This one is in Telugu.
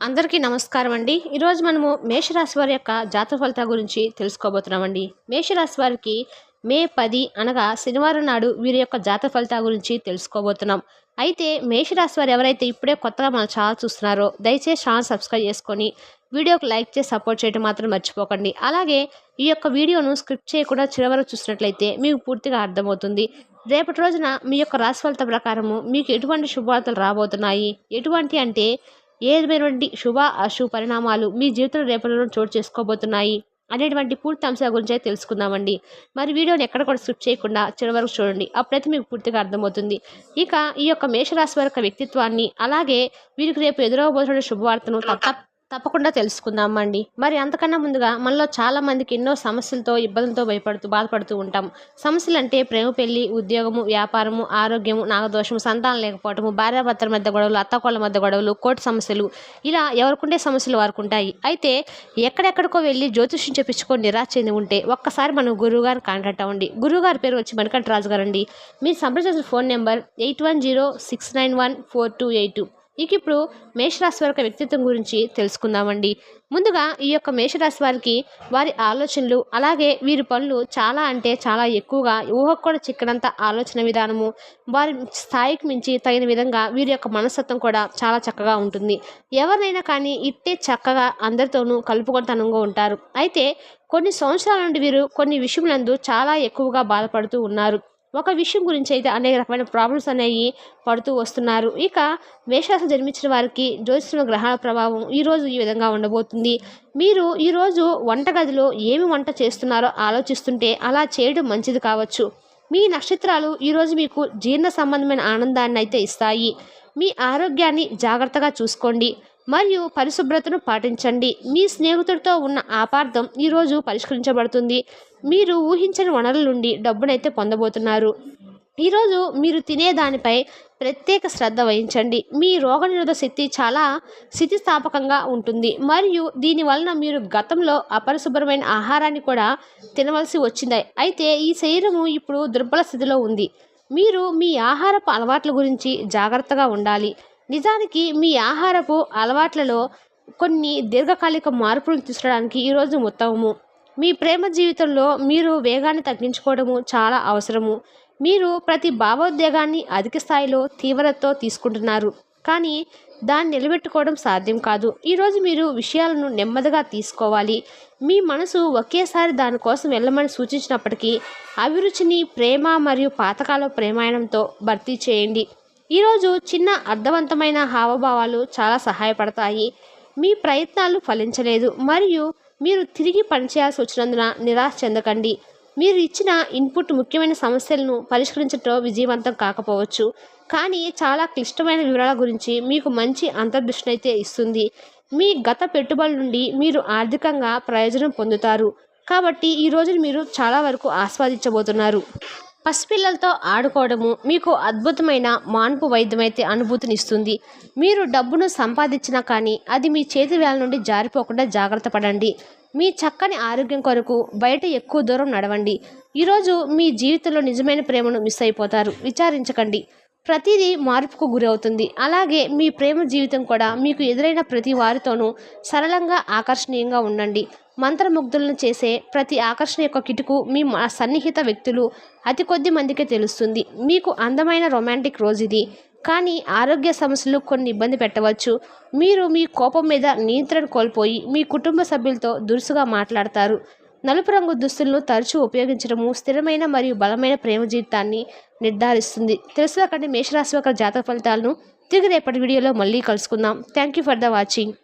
అందరికీ నమస్కారం అండి. ఈరోజు మనము మేషరాశి వారి యొక్క జాతక ఫలితాల గురించి తెలుసుకోబోతున్నామండి. మేషరాశి వారికి మే పది అనగా శనివారం నాడు వీరి యొక్క జాతక ఫలితాల గురించి తెలుసుకోబోతున్నాం. అయితే మేషరాశి వారు ఎవరైతే ఇప్పుడే కొత్తగా మన ఛానల్ చూస్తున్నారో దయచేసి ఛానల్ సబ్స్క్రైబ్ చేసుకొని వీడియోకి లైక్ చేసి సపోర్ట్ చేయడం మాత్రం మర్చిపోకండి. అలాగే ఈ యొక్క వీడియోను స్క్రిప్ట్ చేయకుండా చివరకు చూసినట్లయితే మీకు పూర్తిగా అర్థమవుతుంది. రేపటి రోజున మీ యొక్క రాశి ఫలిత ప్రకారము మీకు ఎటువంటి శుభవార్తలు రాబోతున్నాయి? ఎటువంటి అంటే ఏమైనటువంటి శుభ అశుభ పరిణామాలు మీ జీవితంలో రేపటిలో చోటు చేసుకోబోతున్నాయి అనేటువంటి పూర్తి అంశాల గురించి అయితే తెలుసుకుందామండి. మరి వీడియోని ఎక్కడ కూడా స్క్రిప్ట్ చేయకుండా చివరి వరకు చూడండి. అప్పుడైతే మీకు పూర్తిగా అర్థమవుతుంది. ఇక ఈ యొక్క మేషరాశి వారి యొక్క వ్యక్తిత్వాన్ని అలాగే వీరికి రేపు ఎదురవబోతున్న శుభవార్తను తప్ప తప్పకుండా తెలుసుకుందామండి. మరి అంతకన్నా ముందుగా మనలో చాలా మందికి ఎన్నో సమస్యలతో ఇబ్బందులతో భయపడుతూ బాధపడుతూ ఉంటాం. సమస్యలు అంటే ప్రేమ పెళ్ళి ఉద్యోగము వ్యాపారము ఆరోగ్యము నాగదోషము సంతానం లేకపోవటము భార్యాభర్తల మధ్య గొడవలు అత్తకోళ్ళ మధ్య గొడవలు కోర్టు సమస్యలు. ఇలా ఎవరికుండే సమస్యలు వారికి ఉంటాయి. అయితే ఎక్కడెక్కడికో వెళ్ళి జ్యోతిష్యం చెప్పించుకొని నిరాశ చెంది ఉంటే ఒక్కసారి మనం గురువుగారు కాంటాక్ట్ అవ్వండి. గురువుగారి పేరు వచ్చి మణికంఠరాజు గారు అండి మీరు సంప్రదించిన phone number eight one zero six nine one four two eight two. ఇక ఇప్పుడు మేషరాశి వారి వ్యక్తిత్వం గురించి తెలుసుకుందామండి. ముందుగా ఈ యొక్క మేషరాశి వారికి వారి ఆలోచనలు అలాగే వీరి పనులు చాలా అంటే చాలా ఎక్కువగా ఊహకు కూడా చిక్కనంత ఆలోచన విధానము వారి స్థాయికి మించి తగిన విధంగా వీరి యొక్క మనస్తత్వం కూడా చాలా చక్కగా ఉంటుంది. ఎవరినైనా కానీ ఇట్టే చక్కగా అందరితోనూ కలుపుకొనతనంగా ఉంటారు. అయితే కొన్ని సంవత్సరాల నుండి వీరు కొన్ని విషయములందు చాలా ఎక్కువగా బాధపడుతూ ఉన్నారు. ఒక విషయం గురించి అయితే అనేక రకమైన ప్రాబ్లమ్స్ అనేవి పడుతూ వస్తున్నారు. ఇక మేషరాశి జన్మించిన వారికి జ్యోతిష్మ గ్రహాల ప్రభావం ఈరోజు ఈ విధంగా ఉండబోతుంది. మీరు ఈరోజు వంటగదిలో ఏమి వంట చేస్తున్నారో ఆలోచిస్తుంటే అలా చేయడం మంచిది కావచ్చు. మీ నక్షత్రాలు ఈరోజు మీకు జీర్ణ సంబంధమైన ఆనందాన్ని అయితే ఇస్తాయి. మీ ఆరోగ్యాన్ని జాగ్రత్తగా చూసుకోండి. మరియు పరిశుభ్రతను పాటించండి. మీ స్నేహితుడితో ఉన్న ఆపార్థం ఈరోజు పరిష్కరించబడుతుంది. మీరు ఊహించని వనరుల నుండి డబ్బునైతే పొందబోతున్నారు. ఈరోజు మీరు తినే దానిపై ప్రత్యేక శ్రద్ధ వహించండి. మీ రోగనిరోధక శక్తి చాలా స్థితిస్థాపకంగా ఉంటుంది. మరియు దీనివలన మీరు గతంలో అపరిశుభ్రమైన ఆహారాన్ని కూడా తినవలసి వచ్చింది. అయితే ఈ శరీరము ఇప్పుడు దుర్బల స్థితిలో ఉంది. మీరు మీ ఆహారపు అలవాట్ల గురించి జాగ్రత్తగా ఉండాలి. నిజానికి మీ ఆహారపు అలవాట్లలో కొన్ని దీర్ఘకాలిక మార్పులను తీసుకురావడానికి ఈరోజు ఉత్తమము. మీ ప్రేమ జీవితంలో మీరు వేగాన్ని తగ్గించుకోవడము చాలా అవసరము. మీరు ప్రతి భావోద్వేగాన్ని అధిక స్థాయిలో తీవ్రతతో తీసుకుంటున్నారు. కానీ దాన్ని నిలబెట్టుకోవడం సాధ్యం కాదు. ఈరోజు మీరు విషయాలను నెమ్మదిగా తీసుకోవాలి. మీ మనసు ఒకేసారి దానికోసం వెళ్ళమని సూచించినప్పటికీ అభిరుచిని ప్రేమ మరియు పాతకాల ప్రేమాయణంతో భర్తీ చేయండి. ఈరోజు చిన్న అర్థవంతమైన హావభావాలు చాలా సహాయపడతాయి. మీ ప్రయత్నాలు ఫలించలేదు. మరియు మీరు తిరిగి పనిచేయాల్సి వచ్చినందున నిరాశ చెందకండి. మీరు ఇచ్చిన ఇన్పుట్ ముఖ్యమైన సమస్యలను పరిష్కరించటం విజయవంతం కాకపోవచ్చు. కానీ చాలా క్లిష్టమైన వివరాల గురించి మీకు మంచి అంతర్దృష్టి అయితే ఇస్తుంది. మీ గత పెట్టుబడుల నుండి మీరు ఆర్థికంగా ప్రయోజనం పొందుతారు. కాబట్టి ఈ రోజును మీరు చాలా వరకు ఆస్వాదించబోతున్నారు. పసిపిల్లలతో ఆడుకోవడము మీకు అద్భుతమైన మాన్పు వైద్యమైతే అనుభూతినిస్తుంది. మీరు డబ్బును సంపాదించినా కానీ అది మీ చేతి వేల నుండి జారిపోకుండా జాగ్రత్త పడండి. మీ చక్కని ఆరోగ్యం కొరకు బయట ఎక్కువ దూరం నడవండి. ఈరోజు మీ జీవితంలో నిజమైన ప్రేమను మిస్ అయిపోతారు. విచారించకండి. ప్రతిదీ మార్పుకు గురవుతుంది. అలాగే మీ ప్రేమ జీవితం కూడా మీకు ఎదురైన ప్రతి వారితోనూ సరళంగా ఆకర్షణీయంగా ఉండండి. మంత్రముగ్ధులను చేసే ప్రతి ఆకర్షణ యొక్క కిటుకు మీ సన్నిహిత వ్యక్తులు అతి కొద్ది మందికే తెలుస్తుంది. మీకు అందమైన రొమాంటిక్ రోజు ఇది. కానీ ఆరోగ్య సమస్యలు కొన్ని ఇబ్బంది పెట్టవచ్చు. మీరు మీ కోపం మీద నియంత్రణ కోల్పోయి మీ కుటుంబ సభ్యులతో దురుసుగా మాట్లాడతారు. నలుపు రంగు దుస్తులను తరచూ ఉపయోగించడము స్థిరమైన మరియు బలమైన ప్రేమ జీవితాన్ని నిర్ధారిస్తుంది. తెలుసుకండి మేషరాశి యొక్క జాతక ఫలితాలను. తిరిగి రేపటి వీడియోలో మళ్ళీ కలుసుకుందాం. Thank you for the watching